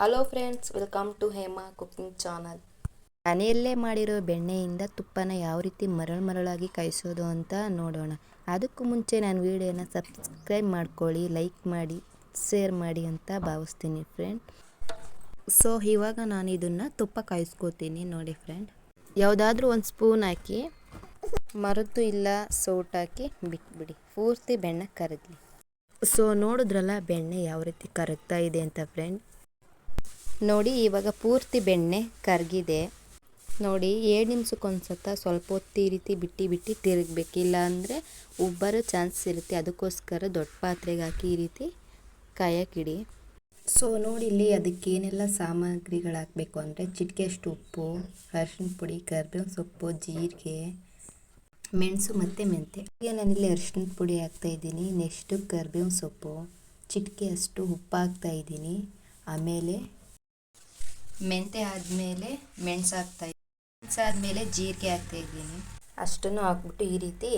Hello friends welcome to Hema cooking channel ಮನೆಯಲ್ಲೇ ಮಾಡಿರೋ ಬೆಣ್ಣೆಯಿಂದ ತುಪ್ಪನ ಯಾವ ರೀತಿ ಮರಳು ಮರಳಾಗಿ ಕಾಯಿಸೋದು ಅಂತ ನೋಡೋಣ. ಅದಕ್ಕೂ ಮುಂಚೆ ನಾನು ವಿಡಿಯೋನ ಸಬ್ಸ್ಕ್ರೈಬ್ ಮಾಡ್ಕೊಳ್ಳಿ, ಲೈಕ್ ಮಾಡಿ, ಶೇರ್ ಮಾಡಿ ಅಂತ ಭಾವಿಸ್ತೀನಿ ಫ್ರೆಂಡ್ ಸೊ ಇವಾಗ ನಾನು ಇದನ್ನು ತುಪ್ಪ ಕಾಯಿಸ್ಕೋತೀನಿ ನೋಡಿ ಫ್ರೆಂಡ್ ಯಾವುದಾದ್ರೂ ಒಂದು ಸ್ಪೂನ್ ಹಾಕಿ, ಮರದ್ದು ಇಲ್ಲ, ಸೋಟ್ ಹಾಕಿ ಬಿಟ್ಬಿಡಿ. ಪೂರ್ತಿ ಬೆಣ್ಣೆ ಕರಗಲಿ ಸೊ ನೋಡಿದ್ರಲ್ಲ ಬೆಣ್ಣೆ ಯಾವ ರೀತಿ ಕರಗ್ತಾ ಇದೆ ಅಂತ ಫ್ರೆಂಡ್ ನೋಡಿ, ಇವಾಗ ಪೂರ್ತಿ ಬೆಣ್ಣೆ ಕರಗಿದೆ. ನೋಡಿ, ಏಳು ನಿಮಿಷಕ್ಕೊಂದ್ಸತ ಸ್ವಲ್ಪ ಹೊತ್ತು ಈ ರೀತಿ ಬಿಟ್ಟು ಬಿಟ್ಟು ತಿರುಗಬೇಕು. ಇಲ್ಲಾಂದರೆ ಉಬ್ಬರೋ ಚಾನ್ಸ್ ಇರುತ್ತೆ. ಅದಕ್ಕೋಸ್ಕರ ದೊಡ್ಡ ಪಾತ್ರೆಗೆ ಹಾಕಿ ಈ ರೀತಿ ಕಾಯಕ್ಕಿಡಿ. ಸೊ, ನೋಡಿ, ಇಲ್ಲಿ ಅದಕ್ಕೇನೆಲ್ಲ ಸಾಮಗ್ರಿಗಳು ಹಾಕಬೇಕು ಅಂದರೆ ಚಿಟಿಕೆಯಷ್ಟು ಉಪ್ಪು ಅರಿಶಿನ ಪುಡಿ, ಕರ್ಬೇವಿನ ಸೊಪ್ಪು, ಜೀರಿಗೆ, ಮೆಣಸು ಮತ್ತು ಮೆಂತೆ ಈಗ ನಾನಿಲ್ಲಿ ಅರಿಶಿನ ಪುಡಿ ಹಾಕ್ತಾ ಇದ್ದೀನಿ. ನೆಕ್ಸ್ಟು ಕರ್ಬೇವಿನ ಸೊಪ್ಪು. ಚಿಟಿಕೆ ಅಷ್ಟು ಉಪ್ಪು ಹಾಕ್ತಾ ಇದ್ದೀನಿ. ಆಮೇಲೆ ಮೆಂತೆ ಆದಮೇಲೆ ಮೆಣಸು ಹಾಕ್ತಾ ಮೆಣಸು ಆದಮೇಲೆ ಜೀರಿಗೆ ಹಾಕ್ತಾ ಇದ್ದೀನಿ. ಅಷ್ಟನ್ನು ಹಾಕ್ಬಿಟ್ಟು ಈ ರೀತಿ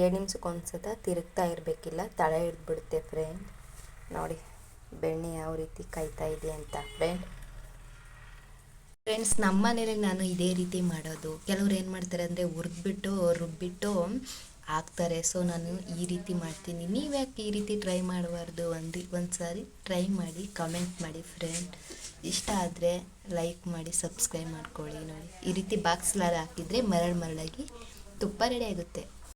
ಎರಡು ನಿಮಿಷಕ್ಕೆ ಒಂದ್ಸತ ತಿರುಗ್ತಾ ಇರಬೇಕಿಲ್ಲ. ತಳ ಹಿಡ್ದುಬಿಡುತ್ತೆ ಫ್ರೆಂಡ್ ನೋಡಿ, ಬೆಣ್ಣೆ ಯಾವ ರೀತಿ ಕಾಯ್ತಾ ಇದೆ ಅಂತ ಫ್ರೆಂಡ್ ಫ್ರೆಂಡ್ಸ್ ನಮ್ಮ ಮನೇಲಿ ನಾನು ಇದೇ ರೀತಿ ಮಾಡೋದು. ಕೆಲವ್ರು ಏನು ಮಾಡ್ತಾರೆ ಅಂದರೆ ಹುರಿದ್ಬಿಟ್ಟು, ರುಬ್ಬಿಟ್ಟು ಹಾಕ್ತಾರೆ. ಸೊ ನಾನು ಈ ರೀತಿ ಮಾಡ್ತೀನಿ. ನೀವು ಯಾಕೆ ಈ ರೀತಿ ಟ್ರೈ ಮಾಡಬಾರ್ದು? ಒಂದು ಒಂದು ಸಾರಿ ಟ್ರೈ ಮಾಡಿ ಕಮೆಂಟ್ ಮಾಡಿ ಫ್ರೆಂಡ್ ಇಷ್ಟ ಆದರೆ ಲೈಕ್ ಮಾಡಿ ಸಬ್ಸ್ಕ್ರೈಬ್ ಮಾಡ್ಕೊಳ್ಳಿ ನೋಡಿ. ಈ ರೀತಿ ಬಾಕ್ಸ್ಲಾರ ಹಾಕಿದರೆ ಮರಳು ಮರಳಾಗಿ ತುಪ್ಪ ರೆಡಿ ಆಗುತ್ತೆ.